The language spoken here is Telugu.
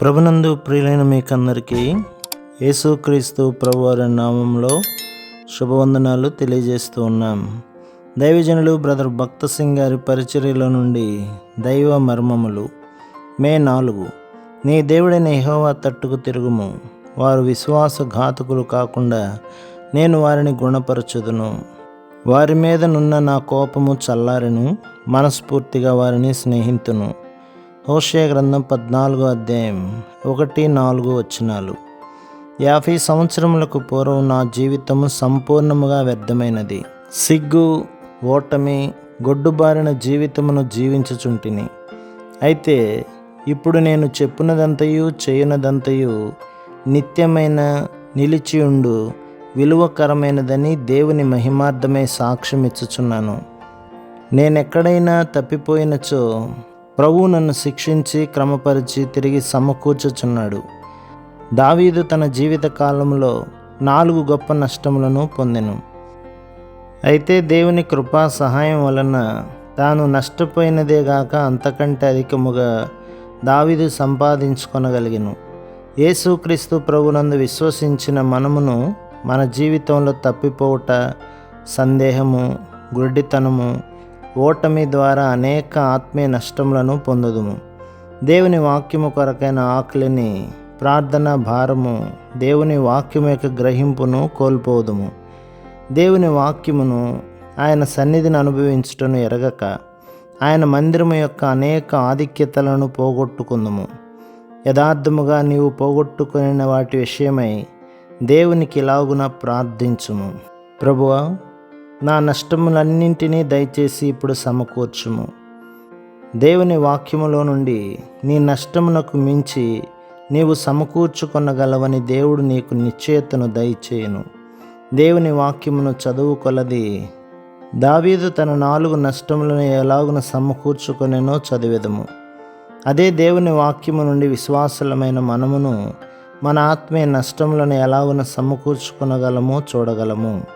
ప్రభునందు ప్రియులైన మీకందరికీ యేసుక్రీస్తు ప్రభువారి నామంలో శుభవందనాలు తెలియజేస్తూ ఉన్నాం. దైవజనులు బ్రదర్ భక్త సింగ్ గారి పరిచర్యలో నుండి దైవ మర్మములు మే నాలుగు. నీ దేవుడైన యెహోవా తట్టుకు తిరుగుము. వారు విశ్వాస ఘాతకులు కాకుండా నేను వారిని గుణపరచుదును. వారి మీద నున్న నా కోపము చల్లారెను. మనస్ఫూర్తిగా వారిని స్నేహితును. హోషయ గ్రంథం పద్నాలుగో అధ్యాయం ఒకటి నాలుగు వచనాలు. యాభై సంవత్సరములకు పూర్వం నా జీవితము సంపూర్ణముగా వ్యర్థమైనది. సిగ్గు ఓటమి గొడ్డుబారిన జీవితమును జీవించుచుంటిని. అయితే ఇప్పుడు నేను చెప్పినదంతయు చేయనదంతయు నిత్యమైన నిలిచియుండు విలువకరమైనదని దేవుని మహిమార్థమై సాక్ష్యం ఇచ్చుచున్నాను నేనెక్కడైనా తప్పిపోయినచో ప్రభువు నన్ను శిక్షించి క్రమపరిచి తిరిగి సమకూర్చుచున్నాడు. దావీదు తన జీవిత కాలంలో నాలుగు గొప్ప నష్టములను పొందెను. అయితే దేవుని కృపా సహాయం వలన తాను నష్టపోయినదే గాక అంతకంటే అధికముగా దావీదు సంపాదించుకొనగలిగెను. యేసుక్రీస్తు ప్రభునందు విశ్వసించిన మనమును మన జీవితంలో తప్పిపోవుట సందేహము గుడ్డితనము ఓటమి ద్వారా అనేక ఆత్మీయ నష్టములను పొందుదుము. దేవుని వాక్యము కొరకైన ఆకలిని ప్రార్థన భారము దేవుని వాక్యము యొక్క గ్రహింపును కోల్పోదుము. దేవుని వాక్యమును ఆయన సన్నిధిని అనుభవించుటను ఎరగక ఆయన మందిరము యొక్క అనేక ఆధిక్యతలను పోగొట్టుకుందుము. యథార్థముగా నీవు పోగొట్టుకుని వాటి విషయమై దేవునికి ఇలాగున ప్రార్థించుము. ప్రభువా నా నష్టములన్నింటినీ దయచేసి ఇప్పుడు సమకూర్చుము. దేవుని వాక్యములో నుండి నీ నష్టమునకు మించి నీవు సమకూర్చుకొనగలవని దేవుడు నీకు నిశ్చయతను దయచేయను. దేవుని వాక్యమును చదువు కొలది దావీదు తన నాలుగు నష్టములను ఎలాగున సమకూర్చుకొనేనో చదివేదము. అదే దేవుని వాక్యము నుండి విశ్వాసలమైన మనమును మన ఆత్మీయ నష్టములను ఎలాగున సమకూర్చుకొనగలమో చూడగలము.